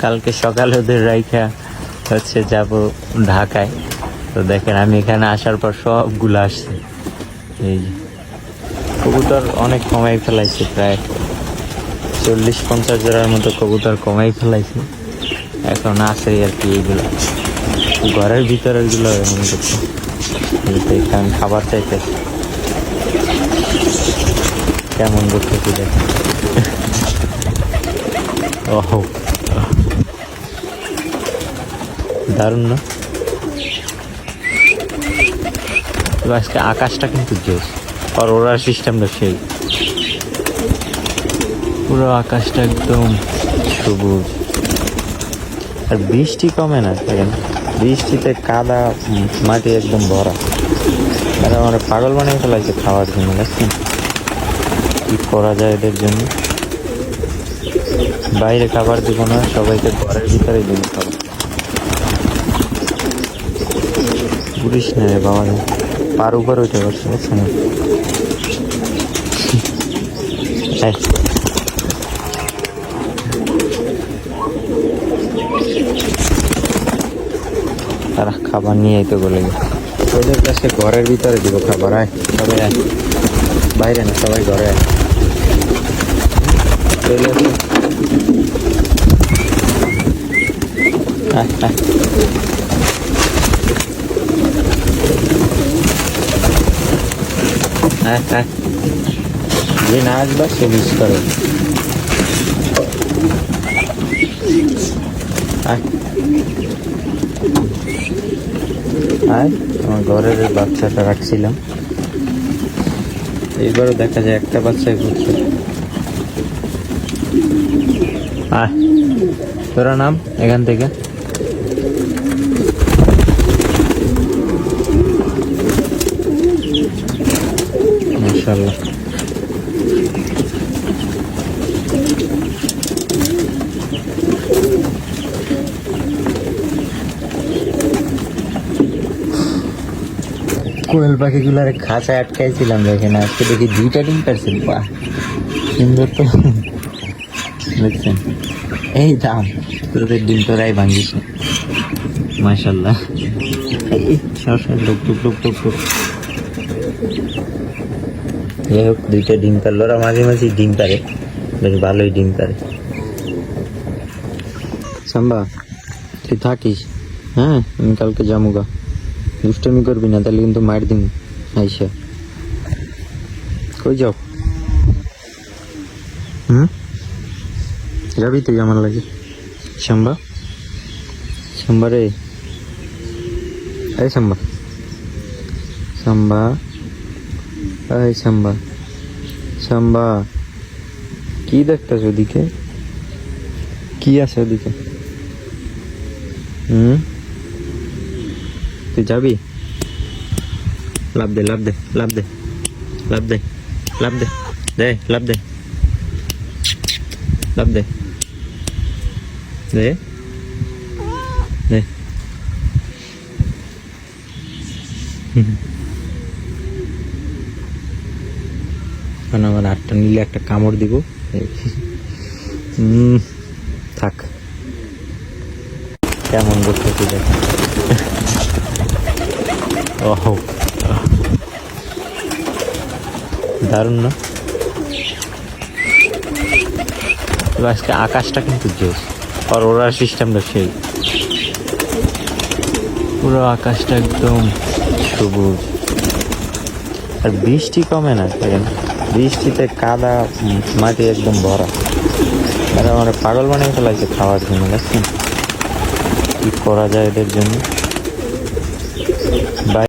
কালকে সকালে ওদের রাইখা হচ্ছে যাব ঢাকায়। তো দেখেন, আমি এখানে আসার পর সবগুলো আসছে। এই কবুতর অনেক কমাই ফেলাইছে, প্রায় চল্লিশ পঞ্চাশ জোড়ার মতো কবুতর কমাই ফেলাইছে। এখন আছে আর কি এইগুলো ঘরের ভিতরেরগুলো এমন করছে এখানে খাবার চাইতে কেমন করতেছি দেখেন। ওহ। দারুণ না? আজকে আকাশটা কিন্তু জোস আর ওরার সিস্টেমটা সেই। পুরো আকাশটা একদম সবুজ। আর বৃষ্টি কমে না, দেখেন। বৃষ্টিতে কাদা মাটি একদম ভরা। তারা আমার পাগল বানিয়ে ফেলাইছে খাওয়ার জন্য, দেখছেন? কি করা যায় এদের জন্য? বাইরে খাবার দিব না, সবাইকে ঘরের ভিতরেই দিব খাবার পুলিশ না রে বাবা। পার উপর উঠে বসছে বুঝছেন তারা খাবার নিয়ে তো বলে ওদের কাছে ঘরের ভিতরে দিব খাবার আয়। সবাই আয়। বাইরে না সবাই ঘরে আয়। আয়, আয়। আয়, আয়। যে না আসবা, সে মিস করে। আয়। আমার ঘরের বাচ্চাটা রাখছিলাম। এইবারও দেখা যায় একটা বাচ্চাই ঘুরছে তোরা নাম, এখান থেকে। মাশাল্লাহ কোয়েল পাখিগুলার খাঁচায় আটকাইছিলাম দেখেন, আজকে দেখি দুইটা ডিম পারছেন বাহ, সুন্দর তো। দেখছেন? এই দাম, তোদের ডিম তোরাই ভাঙিস মাশাল্লাহ এই লোক টুক টুক টুক টুক যাই হোক দুইটা ডিম পারল ওরা মাঝে মাঝে ডিম পারে বেশ ভালোই ডিম পারে সাম্বা, তুই থাকিস হ্যাঁ? আমি কালকে যামুগা। দুষ্টমি করবি না, তাহলে কিন্তু মার দিন আইসা। কই যাও? হুম? যাবি তুই আমার লাগে। শাম্বা শাম্বা রে। এই শাম্বা শাম্বা এই শাম্বা শাম্বা কি দেখতেছ ওদিকে? কি আছে ওদিকে? হুম? তুই যাবি? লাভ দে লাভ দে লাভ দে লাভ দে লাভ দে দে, লাভ দে লাভ দে দে দে। কারণ আমার আটটা নিলে একটা কামড় দিব। থাক। কেমন করতেছি দেখ। ওহ। দারুণ না? আজকে আকাশটা কিন্তু জোস আর ওরার সিস্টেমটা সেই। পুরো আকাশটা একদম সবুজ। আর বৃষ্টি কমে না দেখেন বৃষ্টিতে কাদা মাটি একদম ভরা। তারা আমার পাগল বানিয়ে ফেলাইছে খাওয়ার জন্য, দেখছেন? কি করা যায় এদের জন্য?